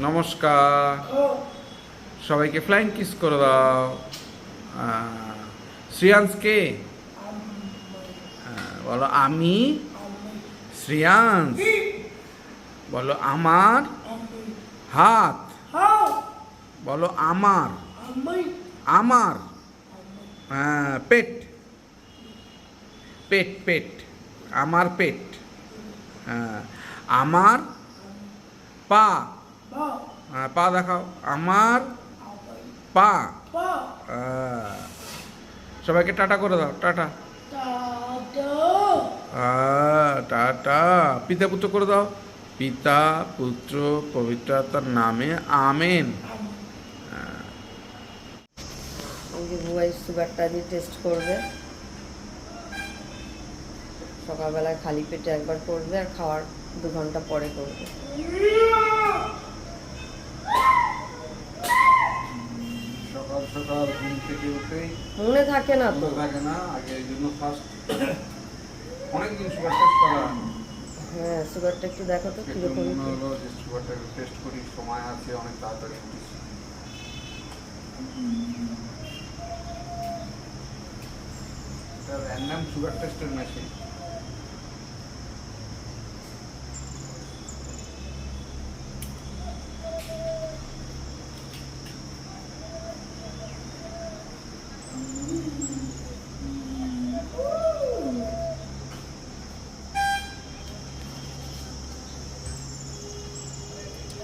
নমস্কার। সবাইকে flying kiss করে দাও। শ্রেয়াংসকে আহ, বলো আমি শ্রেয়াংস বলো আমার হাত। বলো আমার আমার পেট। পেট পেট আমার পেট। আমার পা। পা দেখাও। আমার পা। সবাইকে টাটা করে দাও টাটা। টাটা। পিতা পুত্র করে দাও। পিতা পুত্র পবিত্রতার নামে আমেন। বুয়াই সুগারটা দিয়ে টেস্ট করবে। সকালবেলায় খালি পেটে একবার করবে আর খাওয়ার দু ঘণ্টা পরে করবে। সকাল সকাল ঘুম থেকে উঠেই মনে থাকে না তো? থাকে না আগে এই জন্য ফার্স্ট অনেকদিন সুগার টেস্ট করা হ্যাঁ সুগারটা একটু দেখো তো কীরকম হলো যে সুগারটা টেস্ট করি সময় আছে অনেক তাড়াতাড়ি র্যান্ডাম সুগার টেস্টের মেশিন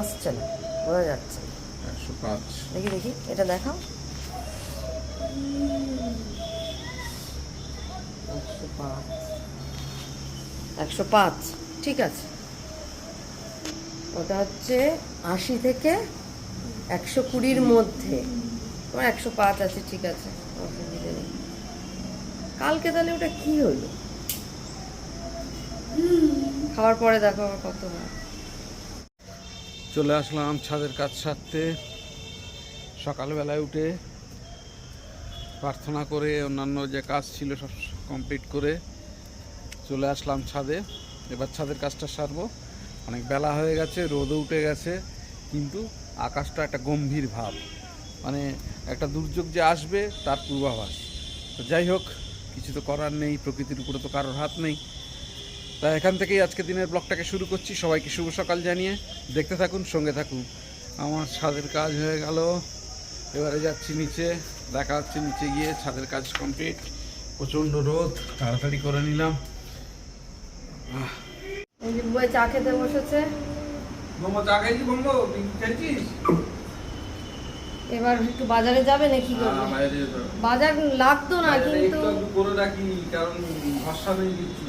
আসছে না বোঝা যাচ্ছে। দেখি দেখি এটা দেখাও। একশো পাঁচ। ঠিক আছে। ওটা হচ্ছে আশি থেকে একশো কুড়ির মধ্যে। তোমার একশো পাঁচ আছে ঠিক আছে। কালকে তাহলে ওটা কি হলো? খাওয়ার পরে দেখো আবার কত হয়। চলে আসলাম ছাদের কাজ সারতে। সকালবেলায় উঠে প্রার্থনা করে অন্যান্য যে কাজ ছিল সব কমপ্লিট করে চলে আসলাম ছাদে। এবার ছাদের কাজটা সারবো। অনেক বেলা হয়ে গেছে, রোদও উঠে গেছে, কিন্তু আকাশটা একটা গম্ভীর ভাব। মানে একটা দুর্যোগ যে আসবে তার পূর্বাভাস। তো যাই হোক, কিছু তো করার নেই, প্রকৃতির উপরে তো কারোর হাত নেই। তা এখান থেকেই আজকে দিনের ব্লগটাকে শুরু করছি। সবাইকে শুভ সকাল জানিয়ে দেখতে থাকুন সঙ্গে থাকুন। আমার ছাদের কাজ হয়ে গেল। এবারে যাচ্ছি নিচে দেখা হচ্ছে নিচে গিয়ে ছাদের কাজ কমপ্লিট প্রচণ্ড রোদ তাড়াতাড়ি করে নিলাম। এই যে বুয়ে চা খেতে বসেছে। চা খাইছি বলব খাইছিস? এবার একটু বাজারে যাবে নাকি। বাজার লাগতো না কিন্তু করে রাখি কারণ ভরসা নেই কিছু।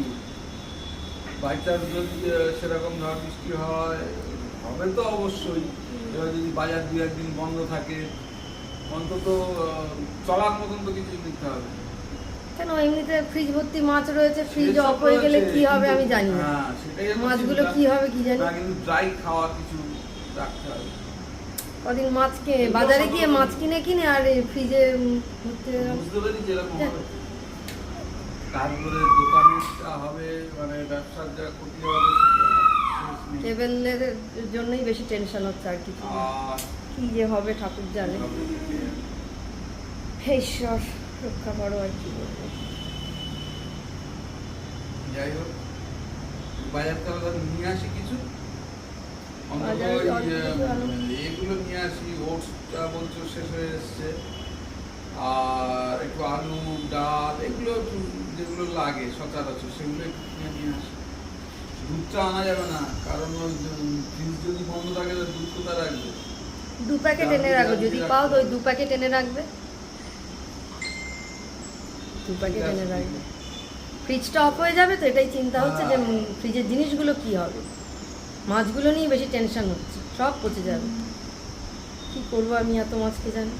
বাইচার যদি সেরকম ঝড় বৃষ্টি হয় হবে তো অবশ্যই। এবার যদি বাজার দু একদিন বন্ধ থাকে অন্তত চলার মতন তো কিছু নিতে হবে। কেন এমনিতে ফ্রিজ ভর্তি মাছ রয়েছে ফ্রিজ অফ হয়ে গেলে কি হবে আমি জানি না। হ্যাঁ, মাছগুলো কি হবে কি জানি না। কিন্তু ড্রাই খাওয়া কিছু রাখতে হবে। কদিন মাছ কিনে বাজারে গিয়ে মাছ কিনে কিনে আর এই ফ্রিজে ভর্তি বুঝতে পারি যেরকম। হবে। তারপরে দোকানটা হবে মানে ব্যবসার যা ক্ষতি হবে। কেবেলের জন্যই বেশি টেনশন হচ্ছে আর কিছু কি যে হবে ঠাকুর জানে। ঈশ্বর রক্ষা করো আর কি বলব। যাই হোক বাজার থেকে নিয়ে আসি কিছু। এগুলো নিয়ে আসি ওটসটা বলছো শেষ হয়ে এসছে। আর একটু আলু ডাল এগুলো যেগুলো লাগে সচরাচর সেগুলো কিনে নিয়ে আসি। দুধটা আনা যাবে না কারণ ফ্রিজ যদি বন্ধ থাকে তো দুধ কোথায় রাখবে? দু প্যাকেট এনে রাখো যদি পাও তো ওই দু প্যাকেট এনে রাখবে। দু প্যাকেট এনে রাখবে। ফ্রিজটা অফ হয়ে যাবে তো এটাই চিন্তা হচ্ছে যে ফ্রিজের জিনিসগুলো কি হবে? মাছগুলো নিয়ে বেশি টেনশন হচ্ছে সব পচে যাবে। কি করব আমি এত মাছকে জানি?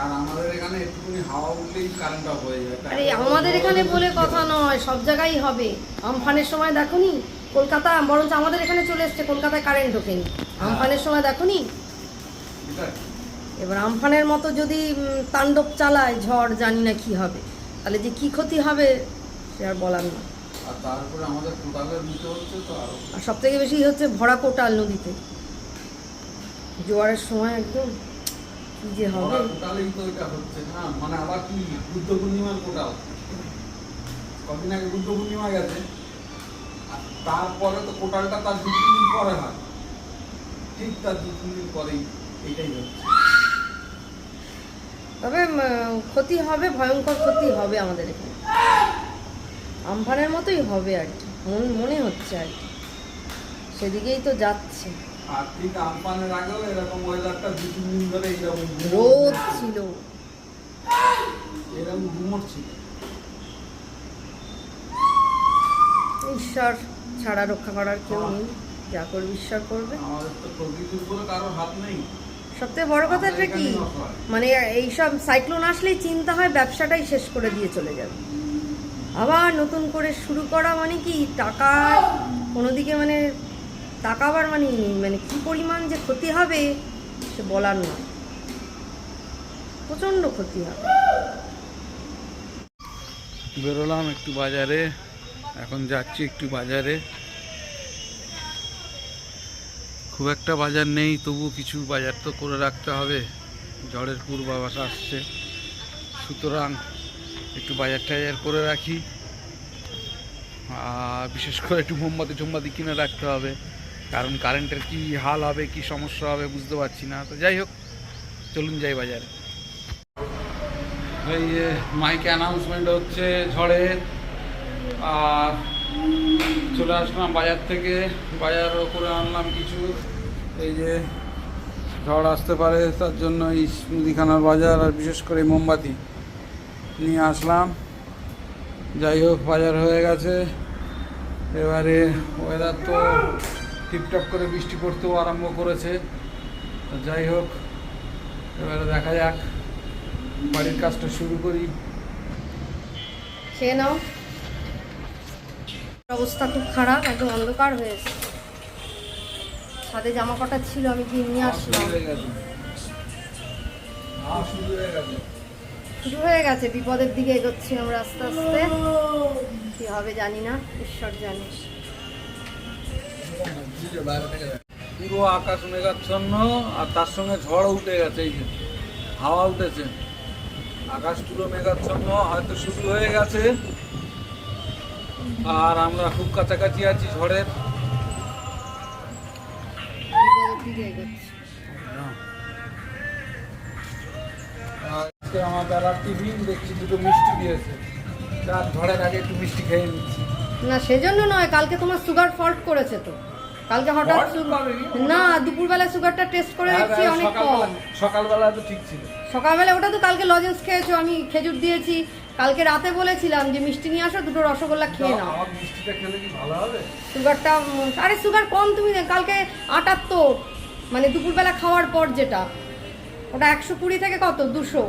আর আমাদের এখানে একটুখানি হাওয়া উঠলেই কারেন্ট অফ হয়ে যায় আরে আমাদের এখানে বলে কথা নয় সব জায়গায় হবে। আমফানের সময় দেখোনি? কলকাতা বরঞ্চ আমাদের এখানে চলে এসছে কলকাতায় কারেন্ট ঢোকেনি আমফানের সময় দেখোনি? এবার আমফানের মতো যদি তাণ্ডব চালায় ঝড় জানি না কি হবে। তাহলে যে কি ক্ষতি হবে সে আর বলার না আর তারপরে আমাদের কোদালের নিতে হচ্ছে তো আর। সব থেকে বেশি হচ্ছে ভরা কোটাল নদীতে। জোয়ারের সময় একদম কি যে হবে? ওরা তো এটা হচ্ছে না মানে আবার কি বুদ্ধ পূর্ণিমার কোটাল কদিন আগে বুদ্ধ পূর্ণিমা গেছে তারপরে তো কোটালটা তার দু তিন দিন পরে হয়। ঠিক তার দু তিন দিন পরেই এইটাই হচ্ছে। তবে ক্ষতি হবে ভয়ঙ্কর ক্ষতি হবে আমাদের এখানে। আমফানের মতোই হবে আর কি মনে হচ্ছে আর কি। সেদিকেই তো যাচ্ছে। আর ঠিক আমপানের আগেও এরকম ওয়েদারটা দু তিন দিন ধরে এইরকম রোদ ছিল। ছিল এরকম গুমোট ছিল ঈশ্বর ছাড়া রক্ষা করার কেউ নেই। যা করবে ঈশ্বর করবে। আমাদের তো প্রকৃতির উপরে কারোর হাত নেই। সবথেকে বড় কথাটা কি। মানে এইসব সাইক্লোন আসলেই চিন্তা হয় ব্যবসাটাই শেষ করে দিয়ে চলে যাবে। আবার নতুন করে শুরু করা মানে কি? টাকা কোনো দিকে মানে টাকা আবার মানে মানে কি পরিমাণ যে ক্ষতি হবে, সে বলার নয়। প্রচণ্ড ক্ষতি হবে। বেরোলাম একটু বাজারে, এখন যাচ্ছি একটু বাজারে। খুব একটা বাজার নেই, তবু কিছু বাজার তো করে রাখতে হবে। ঝড়ের পূর্বাভাস আসছে। সুতরাং একটু বাজার টাজার করে রাখি। আর বিশেষ করে একটু মোমবাতি টোমবাতি কিনে রাখতে হবে। কারণ কারেন্টের কি হাল হবে, কি সমস্যা হবে বুঝতে পারছি না। তো যাই হোক, চলুন যাই বাজারে। এই যে মাইকে অ্যানাউন্সমেন্ট হচ্ছে ঝড়ের আর চলে আসলাম বাজার থেকে। বাজারও করে আনলাম কিছু। এই যে ঝড় আসতে পারে তার জন্য এই মুদিখানার বাজার আর বিশেষ করে মোমবাতি নিয়ে আসলাম। যাই হোক, বাজার হয়ে গেছে। এবারে ওয়েদার তো টিপটপ করে বৃষ্টি পড়তেও আরম্ভ করেছে। তো যাই হোক এবারে দেখা যাক বাড়ির কাজটা শুরু করি। খেয়ে নাও। অবস্থা খুব খারাপ একদম অন্ধকার হয়েছে ছাদে জামা কাটা ছিল আমি গিয়ে নিয়ে আসলাম। শুরু হয়ে গেছে বিপদের দিকে এগোচ্ছি আমরা আস্তে আস্তে। কি হবে জানি না ঈশ্বর জানে। পুরো আকাশ মেঘাচ্ছন্ন আর তার সঙ্গে ঝড় উঠে গেছে এই যে। হাওয়া উঠেছে। আকাশ পুরো মেঘাচ্ছন্ন, হয়তো শুরু হয়ে গেছে। আর আমরা খুব কাছাকাছি আছি ঝড়ের। আজকে আমার বেলার টিফিন দেখছি দুটো মিষ্টি দিয়েছে। তার ঝড়ের আগে একটু মিষ্টি খেয়ে নিচ্ছি। না, সেজন্য নয়, কালকে তোমার সুগার ফল্ট করেছে তো। কালকে হঠাৎ না। দুপুরবেলা সুগারটা টেস্ট করে হ্যাঁ, দেখছি হ্যাঁ, অনেক কম। সকালবেলা তো ঠিক ছিল। সকালবেলা ওটা তো কালকে লজেন্স খেয়েছো আমি খেজুর দিয়েছি। কালকে রাতে বলেছিলাম যে মিষ্টি নিয়ে আসো দুটো রসগোল্লা খেয়ে নাও। মিষ্টিটা খেলে কি ভালো হবে? সুগারটা আরে সুগার কম তুমি না, কালকে আটাত্তর মানে দুপুরবেলা খাওয়ার পর যেটা। ওটা একশো কুড়ি থেকে কত? দুশো।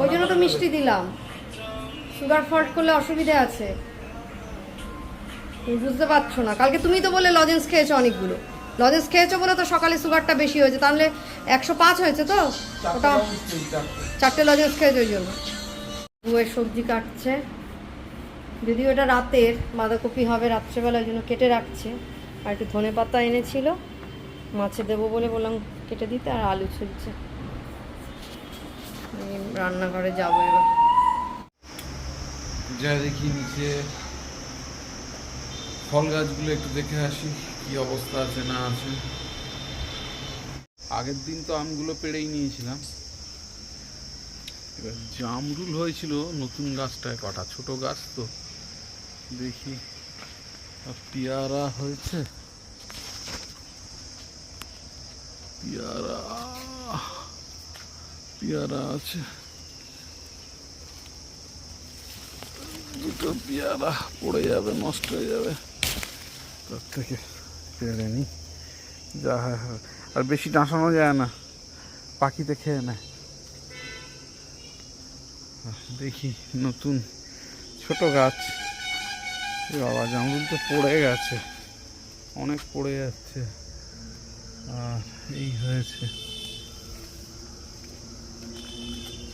ওই জন্য তো মিষ্টি দিলাম। সুগার ফল্ট করলে অসুবিধা আছে। বুঝতে পারছ না। কালকে তুমি তো বলে লজেন্স খেয়েছো অনেকগুলো। লজেন্স খেয়েছো বলে তো সকালে সুগারটা বেশি হয়েছে তাহলে একশো পাঁচ হয়েছে তো? ওটা চারটে। লজেন্স খেয়েছে ওই জন্য। বউয়ের সবজি কাটছে। যদিও এটা রাতের বাঁধাকপি হবে রাত্রেবেলা ওই জন্য কেটে রাখছে। আর একটু ধনে পাতা এনেছিল। মাছে দেবো বলে বললাম কেটে দিতে আর আলু ছুলছে রান্নাঘরে যাব এবার। যা দেখি নিচে ফল গাছগুলো একটু দেখে আসি, কি অবস্থা আছে না আছে। আগের দিন তো আমগুলো পেড়েই নিয়েছিলাম। এবার জামরুল হয়েছিল নতুন গাছটায় কটা, ছোট গাছ তো। দেখি পেয়ারা হয়েছে। পেয়ারা পেয়ারা আছে। দুটো পেয়ারা পড়ে যাবে, নষ্ট হয়ে যাবে। তার থেকে পেরে নি। যা। আর বেশি ডাঁসানো যায় না। পাখিতে খেয়ে নেয়। দেখি নতুন ছোট গাছ। বাবা জামরুল তো পড়ে গেছে। অনেক পড়ে যাচ্ছে। আর এই হয়েছে।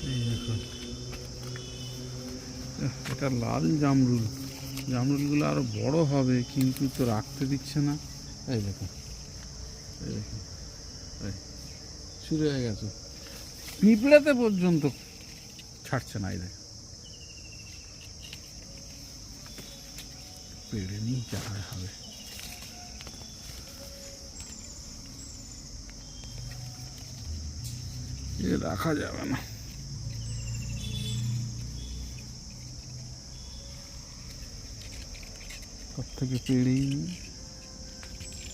এই এটা লাল জামরুল। জামরুলগুলো আরও বড় হবে কিন্তু তো রাখতে দিচ্ছে না। এই দেখুন। এই দেখুন, শুরু হয়ে গেছে। পিঁপড়েতে পর্যন্ত ছাড়ছে না এই দেখুন। পেড়ে নিয়ে যা হয় হবে। রাখা যাবে না। থেকে পেড়েই নিই।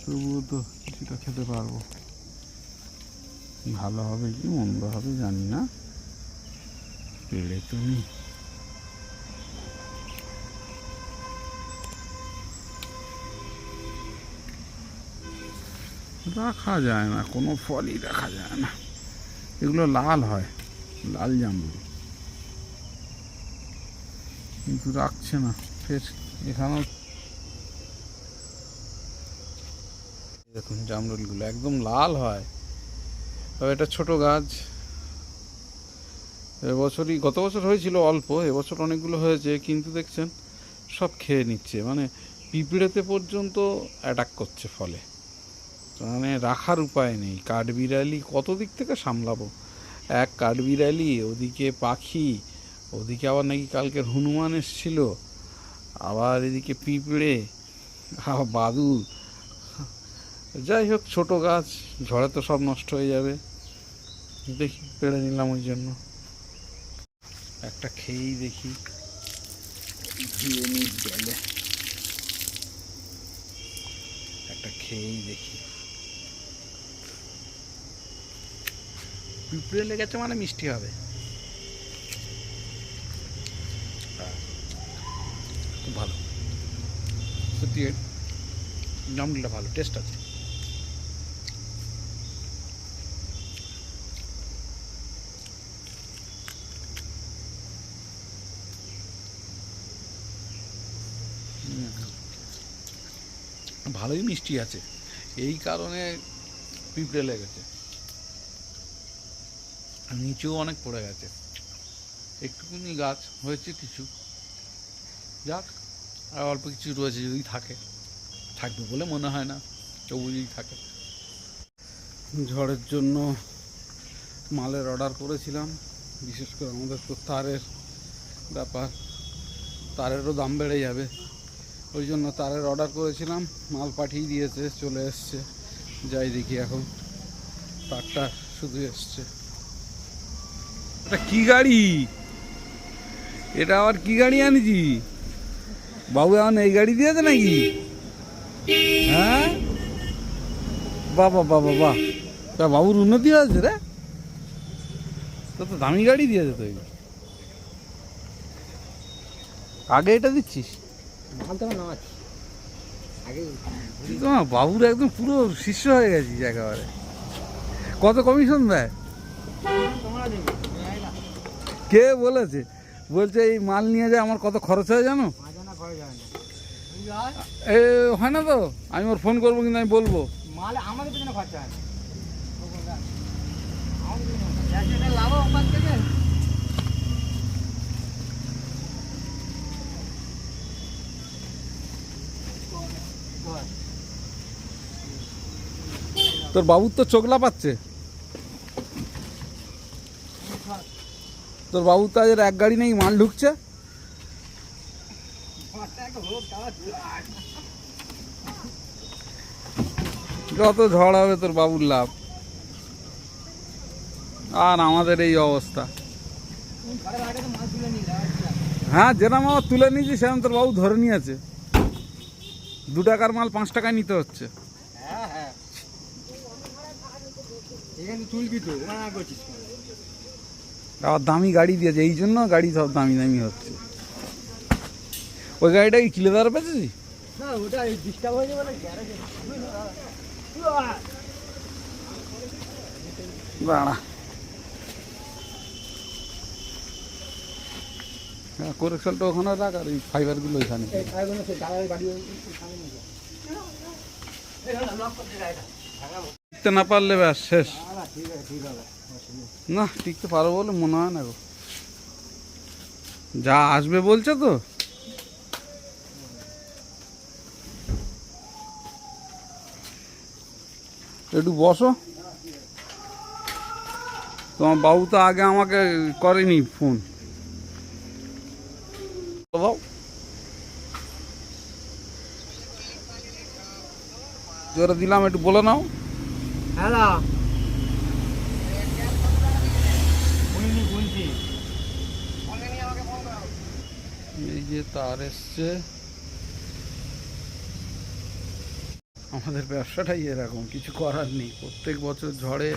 তবুও তো কিছুটা খেতে পারব। ভালো হবে কি, মন্দ হবে জানি না। পেড়ে তো নেই রাখা যায় না, কোনো ফলই রাখা যায় না। এগুলো লাল হয়, লাল জামরুল। কিন্তু রাখছে না, ফের এখানেও দেখুন জামরুলগুলো একদম লাল হয়। তবে এটা ছোট গাছ। এবছরই গত বছর হয়েছিল অল্প, এবছর অনেকগুলো হয়েছে, কিন্তু দেখছেন সব খেয়ে নিচ্ছে। মানে পিঁপড়েতে পর্যন্ত অ্যাটাক করছে ফলে। মানে রাখার উপায় নেই। কাঠবিড়ালি কত দিক থেকে সামলাবো? এক কাঠবিড়ালি, ওদিকে পাখি, ওদিকে আবার নাকি কালকের হনুমান এসছিল, আবার এদিকে পিঁপড়ে বাদুর যাই হোক, ছোট গাছ, ঝড়ে তো সব নষ্ট হয়ে যাবে। দেখি, পেড়ে নিলাম ওই জন্য। একটা খেয়েই দেখি। একটা খেয়েই দেখি। পিঁপড়ে লেগেছে মানে মিষ্টি হবে। খুব ভালো। সত্যি, জামরুলটা ভালো টেস্ট আছে। ভালোই মিষ্টি আছে। এই কারণে পিঁপড়ে লেগেছে। নিচেও অনেক পড়ে গেছে। একটুকুনি গাছ হয়েছে কিছু। যাক, আর অল্প কিছু রয়েছে যদি থাকে। থাকবে বলে মনে হয় না তবু যদি থাকে। ঝড়ের জন্য মালের অর্ডার করেছিলাম। বিশেষ করে আমাদের তো তারের ব্যাপার। তারেরও দাম বেড়ে যাবে। ওই জন্য তারের অর্ডার করেছিলাম, মাল পাঠিয়ে দিয়েছে, চলে এসছে। যাই দেখি এখন তারটা শুধু এসছে। এটা কি গাড়ি? এটা আবার কি গাড়ি আনিছি? বাবু, এখন এই গাড়ি দিয়েছে নাকি? হ্যাঁ? বাবা বাবা বাহ। তা বাবুর উন্নতি হয়েছে রে। তো তো দামি গাড়ি দিয়েছে তো। আগে এটা দিচ্ছিস? বাবুর একদম পুরো শিষ্য হয়ে গেছিস একেবারে। কত কমিশন দেয়? কে বলেছে? বলছে এই মাল নিয়ে যায় আমার কত খরচ হয় জানো? এ হয় না তো? আমি ওর ফোন করব কিন্তু আমি বলব। মাল আমাদের পেছনে খরচা হয় তোর বাবুর তো চোখলা পাচ্ছে তোর বাবুর তো আজের এক গাড়ি নেই, মাল ঢুকছে। যত ঝড় হবে তোর বাবুর লাভ। আর আমাদের এই অবস্থা। হ্যাঁ যেরকম আমার তুলে নিয়েছি, সেরকম তোর বাবু ধরে নিয়েছে। দু টাকার মাল পাঁচ টাকায় নিতে হচ্ছে হ্যাঁ হ্যাঁ এখানে তুলবি তো ওখানে করছিস আবার দামি গাড়ি দিয়েছে এই জন্য গাড়ি সব দামি দামি হচ্ছে। ওই গাড়িটা কি কিলে দেওয়ার পেয়েছিস না ওটা ডিস্টার্ব হয়ে যাবে না গ্যারেজে দাঁড়া। হ্যাঁ কোরেক্সলটা ওখানে রাখ আর এই ফাইবারগুলো ওইখানে না পারলে ব্যাস শেষ। না টিকতে পারব বলে মনে হয় না গো। যা আসবে বলছে তো। একটু বসো। তোমার বাবু তো আগে আমাকে করেনি ফোন জোরে দিলাম, একটু বলে নাও। হ্যালো। এই যে তার এসছে। আমাদের ব্যবসাটাই এরকম, কিছু করার নেই। প্রত্যেক বছর ঝড়ে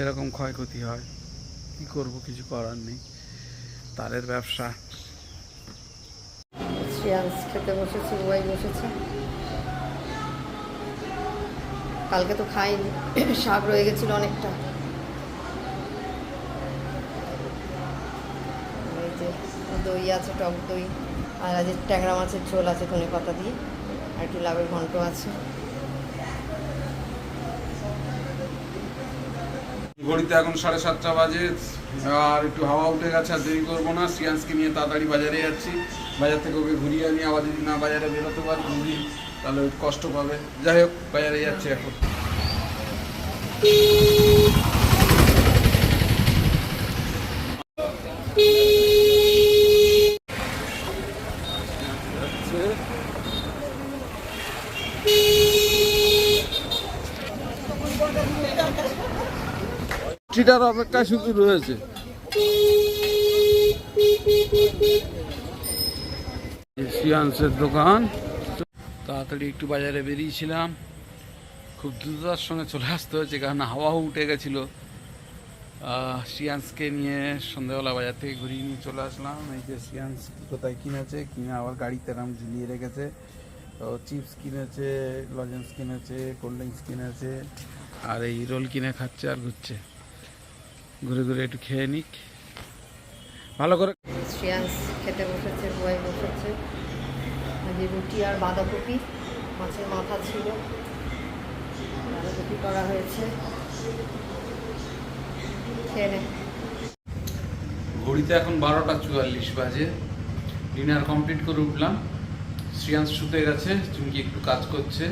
এরকম ক্ষয়ক্ষতি হয়। কি করব, কিছু করার নেই। তারের ব্যবসা। খেতে বসেছে বুয়াই বসেছে। কালকে তো খাইনি, শাক রয়ে গেছিল অনেকটা এই যে দই আছে, টক দই, আর আজ ট্যাংরা মাছের ঝোল আছে ধনে পাতা দিয়ে, আর একটু লাভের ঘন্ট আছে। ঘড়িতে এখন সাড়ে সাতটা বাজে, আর একটু হাওয়া উঠে গেছে, আর দেরি করব না। সিয়ান্সকে নিয়ে তাড়াতাড়ি বাজারে যাচ্ছি। বাজার থেকে ওকে ঘুরিয়ে আনি, আবার যদি না বাজারে বেরোতে পারি, ঘুরি, তাহলে কষ্ট পাবে। যাই হোক, বাজারে যাচ্ছি এখন। চিটার অপেক্ষা শুধু রয়েছে। দোকান। তাড়াতাড়ি একটু বাজারে বেরিয়েছিলাম। খুব দ্রুততার সঙ্গে চলে আসতে হয়েছে কারণ হাওয়াও উঠে গেছিল। আহ, সিয়ান্সকে নিয়ে সন্ধ্যাবেলা বাজার থেকে ঘুরিয়ে নিয়ে চলে আসলাম। এই যে সিয়ান্স কোথায় কিনেছে কিনে আবার গাড়িতে নাম ঝুলিয়ে রেখেছে। তো চিপস কিনেছে লজেন্স কিনেছে কোল্ড ড্রিঙ্কস কিনেছে আর এই রোল কিনে খাচ্ছে আর ঘুরছে। ঘুরে ঘুরে একটু খেয়ে নিক। ভালো করে শ্রেয়াংস খেতে বসেছে বুয়াই বসেছে। আজ রুটি আর বাঁধাকপি মাছের মাথা ছিল। বাঁধাকপি করা হয়েছে। খেয়ে নে। ঘড়িতে এখন বারোটা চুয়াল্লিশ বাজে। ডিনার কমপ্লিট করে উঠলাম। শ্রিয়াংশ শুতে গেছে চুমকি একটু কাজ করছে।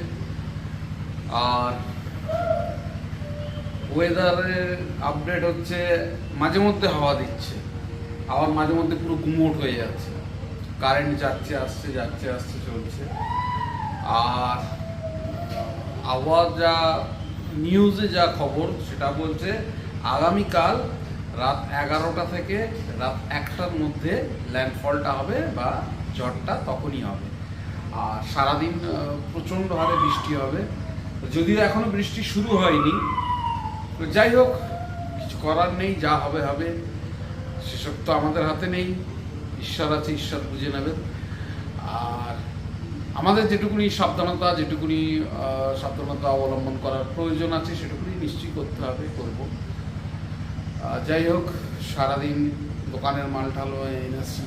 আর ওয়েদারের আপডেট হচ্ছে মাঝে মধ্যে হাওয়া দিচ্ছে। আবার মাঝে মধ্যে পুরো গুমোট হয়ে যাচ্ছে। কারেন্ট যাচ্ছে আসছে যাচ্ছে আসছে চলছে। আর আবহাওয়া যা নিউজে যা খবর সেটা বলছে আগামীকাল রাত এগারোটা থেকে রাত একটার মধ্যে ল্যান্ডফলটা হবে বা ঝড়টা তখনই হবে। আর সারাদিন আহ, প্রচণ্ড হারে বৃষ্টি হবে। যদিও এখনও বৃষ্টি শুরু হয়নি তো যাই হোক, কিছু করার নেই, যা হবে হবে। সেসব তো আমাদের হাতে নেই। ঈশ্বর আছে, ঈশ্বর বুঝে নেবেন। আর আমাদের যেটুকুনি সাবধানতা যেটুকুনি সাবধানতা অবলম্বন করার প্রয়োজন আছে, সেটুকুনি নিশ্চয়ই করতে হবে, করব। যাই হোক, সারাদিন দোকানের মাল ঠাল এনেছি।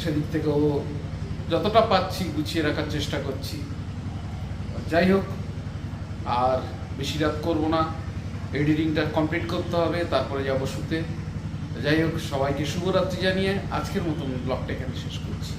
সেদিক থেকেও যতটা পাচ্ছি গুছিয়ে রাখার চেষ্টা করছি। যাই হোক, আর বেশি রাত করব না। এডিটিংটা কমপ্লিট করতে হবে, তারপরে যাব শুতে। যাই হোক, সবাইকে শুভরাত্রি জানিয়ে আজকের মতন ব্লগটা এখানে শেষ করছি।